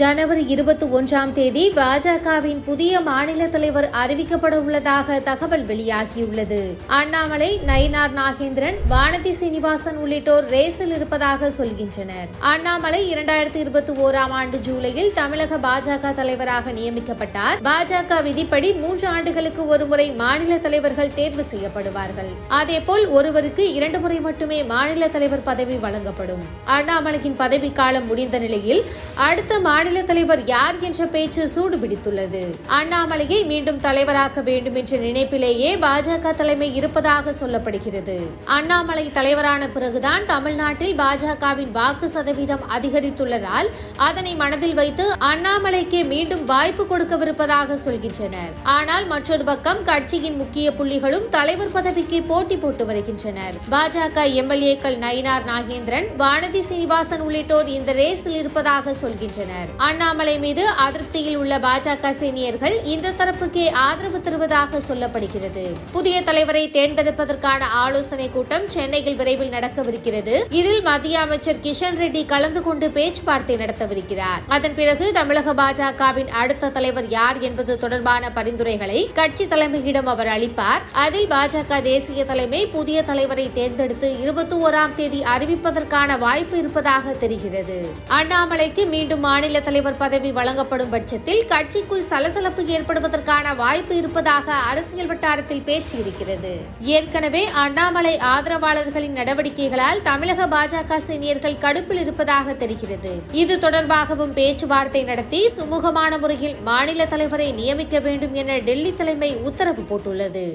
ஜனவரி இருபத்தி ஒன்றாம் தேதி பாஜகவின் புதிய மாநில தலைவர் அறிவிக்கப்பட உள்ளதாக தகவல் வெளியாகியுள்ளது. அண்ணாமலை நயினார் நாகேந்திரன் வானதி சீனிவாசன் உள்ளிட்டோர் ரேசில் இருப்பதாக சொல்கின்றனர். அண்ணாமலை இரண்டாயிரத்தி இருபத்தி ஓராம் ஆண்டு ஜூலையில் தமிழக பாஜக தலைவராக நியமிக்கப்பட்டார். பாஜக விதிப்படி மூன்று ஆண்டுகளுக்கு ஒருமுறை மாநில தலைவர்கள் தேர்வு செய்யப்படுவார்கள். அதேபோல் ஒருவருக்கு இரண்டு முறை மட்டுமே மாநில தலைவர் பதவி வழங்கப்படும். அண்ணாமலையின் பதவிக்காலம் முடிந்த நிலையில் அடுத்த மாநில மாநில தலைவர் யார் என்ற பேச்சு சூடு பிடித்துள்ளது அண்ணாமலையை மீண்டும் தலைவராக்க வேண்டும் என்ற நினைப்பிலேயே பாஜக தலைமை இருப்பதாக சொல்லப்படுகிறது. அண்ணாமலை தலைவரான பிறகுதான் தமிழ்நாட்டில் பாஜகவின் வாக்கு சதவீதம் அதிகரித்துள்ளதால் அதனை மனதில் வைத்து அண்ணாமலைக்கே மீண்டும் வாய்ப்பு கொடுக்கவிருப்பதாக சொல்கின்றனர். ஆனால் மற்றொரு பக்கம் கட்சியின் முக்கிய புள்ளிகளும் தலைவர் பதவிக்கு போட்டி போட்டு வருகின்றனர். பாஜக எம்எல்ஏக்கள் நயினார் நாகேந்திரன் வானதி சீனிவாசன் உள்ளிட்டோர் இந்த ரேஸில் இருப்பதாக சொல்கின்றனர். அண்ணாமலை மீது அதிருப்தியில் உள்ள பாஜக சீனியர்கள் இந்த தரப்புக்கே ஆதரவு தருவதாக சொல்லப்படுகிறது. புதிய தலைவரை தேர்ந்தெடுப்பதற்கான ஆலோசனை கூட்டம் சென்னையில் விரைவில் நடக்கவிருக்கிறது. இதில் மத்திய அமைச்சர் கிஷன் ரெட்டி கலந்து கொண்டு பேச்சுவார்த்தை நடத்தவிருக்கிறார். அதன் பிறகு தமிழக பாஜகவின் அடுத்த தலைவர் யார் என்பது தொடர்பான பரிந்துரைகளை கட்சி தலைமையிடம் அவர் அளிப்பார். அதில் பாஜக தேசிய தலைமை புதிய தலைவரை தேர்ந்தெடுத்து இருபத்தி ஓராம் தேதி அறிவிப்பதற்கான வாய்ப்பு இருப்பதாக தெரிகிறது. அண்ணாமலைக்கு மீண்டும் மாநில தலைவர் பதவி வழங்கப்படும் பட்சத்தில் கட்சிக்குள் சலசலப்பு ஏற்படுவதற்கான வாய்ப்பு இருப்பதாக அரசியல் வட்டாரத்தில் பேச்சு இருக்கிறது. ஏற்கனவே அண்ணாமலை ஆதரவாளர்களின் நடவடிக்கைகளால் தமிழக பாஜக சீனியர்கள் கடுப்பில் இருப்பதாக தெரிகிறது. இது தொடர்பாகவும் பேச்சுவார்த்தை நடத்தி சுமூகமான முறையில் மாநில தலைவரை நியமிக்க வேண்டும் என டெல்லி தலைமை உத்தரவு போட்டுள்ளது.